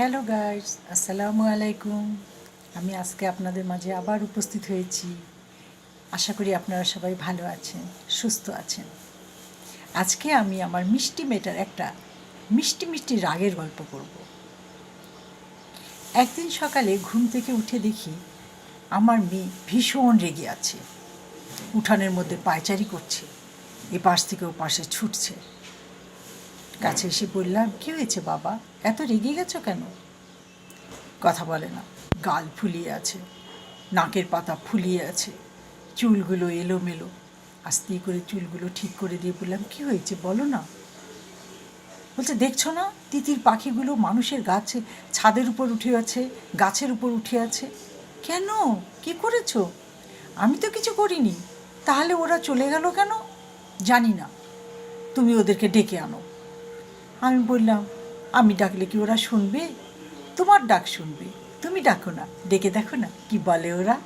Hello guys আসসালামু আলাইকুম আমি আজকে আপনাদের মাঝে আবার উপস্থিত হয়েছি। আশা করি আপনারা সবাই ভালো আছেন, সুস্থ আছেন। আজকে আমি আমার মিষ্টি মেয়েটার একটা মিষ্টি মিষ্টি রাগের গল্প করব। একদিন সকালে ঘুম থেকে উঠে দেখি আমার মেয়ে ভীষণ রেগে আছে। উঠানের মধ্যে পায়চারি করছে। এ পাশ থেকে ও পাশে ছুটছে। কাছে এসে বললাম, কী হয়েছে বাবা? এত রেগে গেছো কেন? কথা বলে না, গাল ফুলিয়ে আছে, নাকের পাতা ফুলিয়ে আছে, চুলগুলো এলোমেলো। আস্তে করে চুলগুলো ঠিক করে দিয়ে বললাম, কী হয়েছে বলো না? বলছে, দেখছ না? তিতির পাখিগুলো মানুষের গাছে, ছাদের উপর উঠে আছে, গাছের উপর উঠে আছে। কেন? কি করেছ? আমি তো কিছু করিনি। তাহলে ওরা চলে গেল কেন? জানি না। তুমি ওদেরকে ডেকে আনো। আমি বললাম, আমি ডাকলে কি ওরা শুনবে? তোমার ডাক শুনবে, তুমি ডাকো না, ডেকে দেখো না, কি বলে ওরা?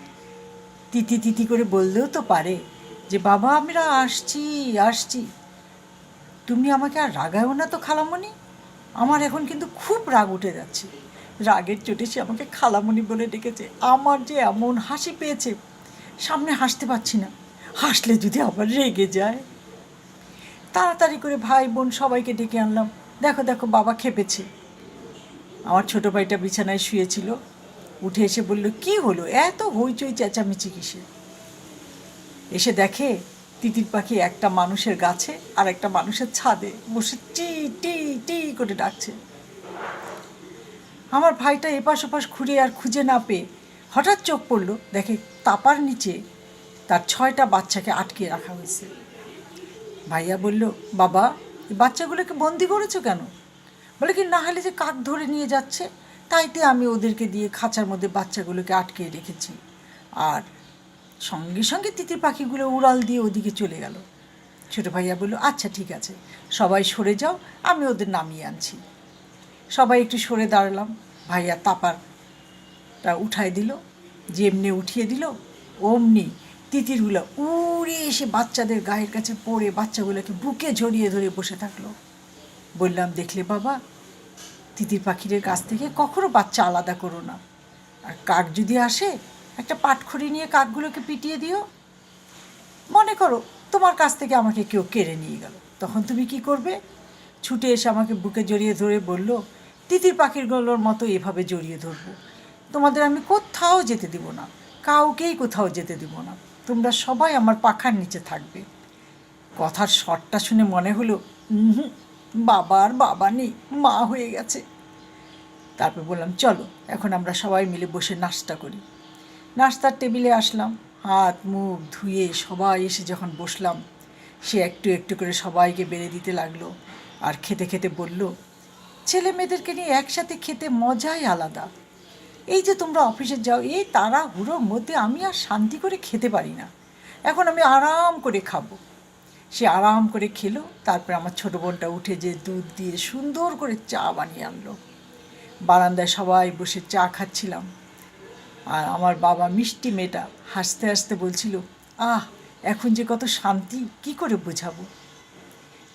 তিতি তিতি করে বললেও তো পারে যে, বাবা, আমরা আসছি আসছি। তুমি আমাকে আর রাগায়ও না তো, খালামণি? আমার এখন কিন্তু খুব রাগ উঠে যাচ্ছে। রাগের চোটে সে আমাকে খালামণি বলে ডেকেছে। আমার যে এমন হাসি পেয়েছে, সামনে হাসতে পারছি না। হাসলে যদি আবার রেগে যায়? তাড়াতাড়ি করে ভাই বোন সবাইকে ডেকে আনলাম। দেখো দেখো, বাবা খেপেছে। আমার ছোটো ভাইটা বিছানায় শুয়েছিল। উঠে এসে বলল, কি হলো? এত হইচই চেঁচামেচি কিসে এসে দেখে তিতির পাখি একটা মানুষের গাছে আর একটা মানুষের ছাদে বসে টি টি টি করে ডাকছে। আমার ভাইটা এপাশ ওপাশ ঘুরে আর খুঁজে না পেয়ে হঠাৎ চোখ পড়ল। দেখে তাপার নিচে তার ছয়টা বাচ্চাকে আটকে রাখা হয়েছে। ভাইয়া বলল, বাবা বাচ্চাগুলোকে বন্দি করেছ কেন? বলে কি, না হলে যে কাক ধরে নিয়ে যাচ্ছে, তাইতে আমি ওদেরকে দিয়ে খাঁচার মধ্যে বাচ্চাগুলোকে আটকে রেখেছি। আর সঙ্গে সঙ্গে তিতির পাখিগুলো উড়াল দিয়ে ওদিকে চলে গেল। ছোটো ভাইয়া বলল আচ্ছা ঠিক আছে, সবাই সরে যাও, আমি ওদের নামিয়ে আনছি। সবাই একটু সরে দাঁড়ালাম। ভাইয়া তাপারটা উঠায় দিল, যেমনি উঠিয়ে দিল, অমনি তিতিরগুলো উড়ে এসে বাচ্চাদের গায়ের কাছে পড়ে বাচ্চাগুলোকে বুকে জড়িয়ে ধরে বসে থাকল। বললাম, দেখলে বাবা, তিতির পাখিদের কাছ থেকে কখনো বাচ্চা আলাদা করো না। আর কাক যদি আসে, একটা পাটখড়ি নিয়ে কাকগুলোকে পিটিয়ে দিও। মনে করো, তোমার কাছ থেকে আমাকে কেউ কেড়ে নিয়ে গেল। তখন তুমি কি করবে? ছুটে এসে আমাকে বুকে জড়িয়ে ধরে বলল, তিতির পাখিরগুলোর মতো এভাবে জড়িয়ে ধরবো। তোমাদের আমি কোথাও যেতে দিব না। কাউকেই কোথাও যেতে দিব না। তোমরা সবাই আমার পাখার নিচে থাকবে। কথার শটটা শুনে মনে হলো উহুম, বাবার বাবা নেই মা হয়ে গেছে। তারপর বললাম চলো এখন আমরা সবাই মিলে বসে নাস্তা করি। নাস্তার টেবিলে আসলাম হাত মুখ ধুয়ে সবাই এসে যখন বসলাম সে একটু একটু করে সবাইকে বেড়ে দিতে লাগল আর খেতে খেতে বলল ছেলে মেয়েদেরকে নিয়ে একসাথে খেতে মজাই আলাদা। এই যে তোমরা অফিসে যাও, এই তারা হুড়োর মধ্যে আমি আর শান্তি করে খেতে পারি না। এখন আমি আরাম করে খাব। সে আরাম করে খেলো, তারপরে আমার ছোটো বোনটা উঠে যে দুধ দিয়ে সুন্দর করে চা বানিয়ে আনলো। বারান্দায় সবাই বসে চা খাচ্ছিলাম। আর আমার বাবা মিষ্টি মেয়েটা হাসতে হাসতে বলছিল, আহ, এখন যে কত শান্তি, কি করে বোঝাবো?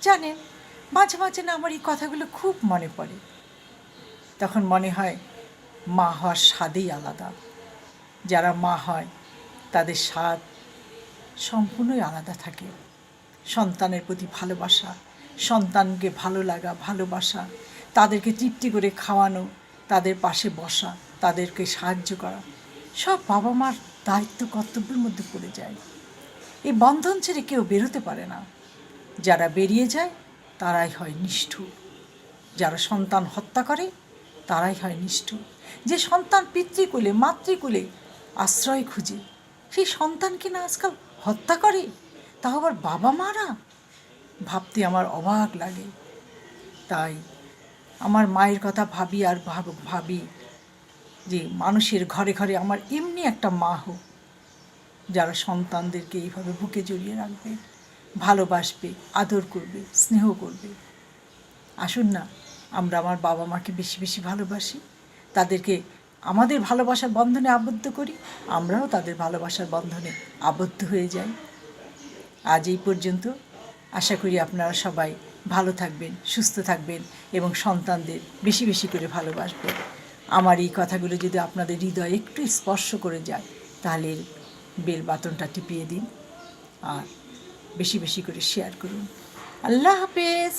জানেন, মাঝে মাঝে না আমার এই কথাগুলো খুব মনে পড়ে। তখন মনে হয় মা হওয়ার স্বাদেই আলাদা। যারা মা হয়, তাদের স্বাদ সম্পূর্ণই আলাদা থাকে। সন্তানের প্রতি ভালোবাসা, সন্তানকে ভালো লাগা, ভালোবাসা, তাদেরকে তৃপ্তি করে খাওয়ানো, তাদের পাশে বসা, তাদেরকে সাহায্য করা, সব বাবা মার দায়িত্ব, কর্তব্যের মধ্যে পড়ে যায়। এই বন্ধন ছেড়ে কেউ বেরোতে পারে না। যারা বেরিয়ে যায়, তারাই হয় নিষ্ঠুর। যারা সন্তান হত্যা করে তারাই হয় নিষ্ঠুর যে সন্তান পিতৃকুলে, মাতৃকুলে আশ্রয় খুঁজে, সেই সন্তানকে না আজকাল হত্যা করে? তাও আবার বাবা মারা? ভাবতে আমার অবাক লাগে। তাই আমার মায়ের কথা ভাবি আর ভাব ভাবি যে মানুষের ঘরে ঘরে আমার এমনি একটা মা হোক, যারা সন্তানদেরকে এইভাবে বুকে জড়িয়ে রাখবে, ভালোবাসবে, আদর করবে, স্নেহ করবে। আসুন না আমরা আমার বাবা মাকে বেশি বেশি ভালোবাসি। তাদেরকে আমাদের ভালোবাসার বন্ধনে আবদ্ধ করি। আমরাও তাদের ভালোবাসার বন্ধনে আবদ্ধ হয়ে যাই। আজ এই পর্যন্ত আশা করি আপনারা সবাই ভালো থাকবেন, সুস্থ থাকবেন এবং সন্তানদের বেশি বেশি করে ভালোবাসবেন। আমার এই কথাগুলো যদি আপনাদের হৃদয় একটু স্পর্শ করে যায়, তাহলে বেল বাতনটা টিপিয়ে দিন আর বেশি বেশি করে শেয়ার করুন। আল্লাহ হাফেজ!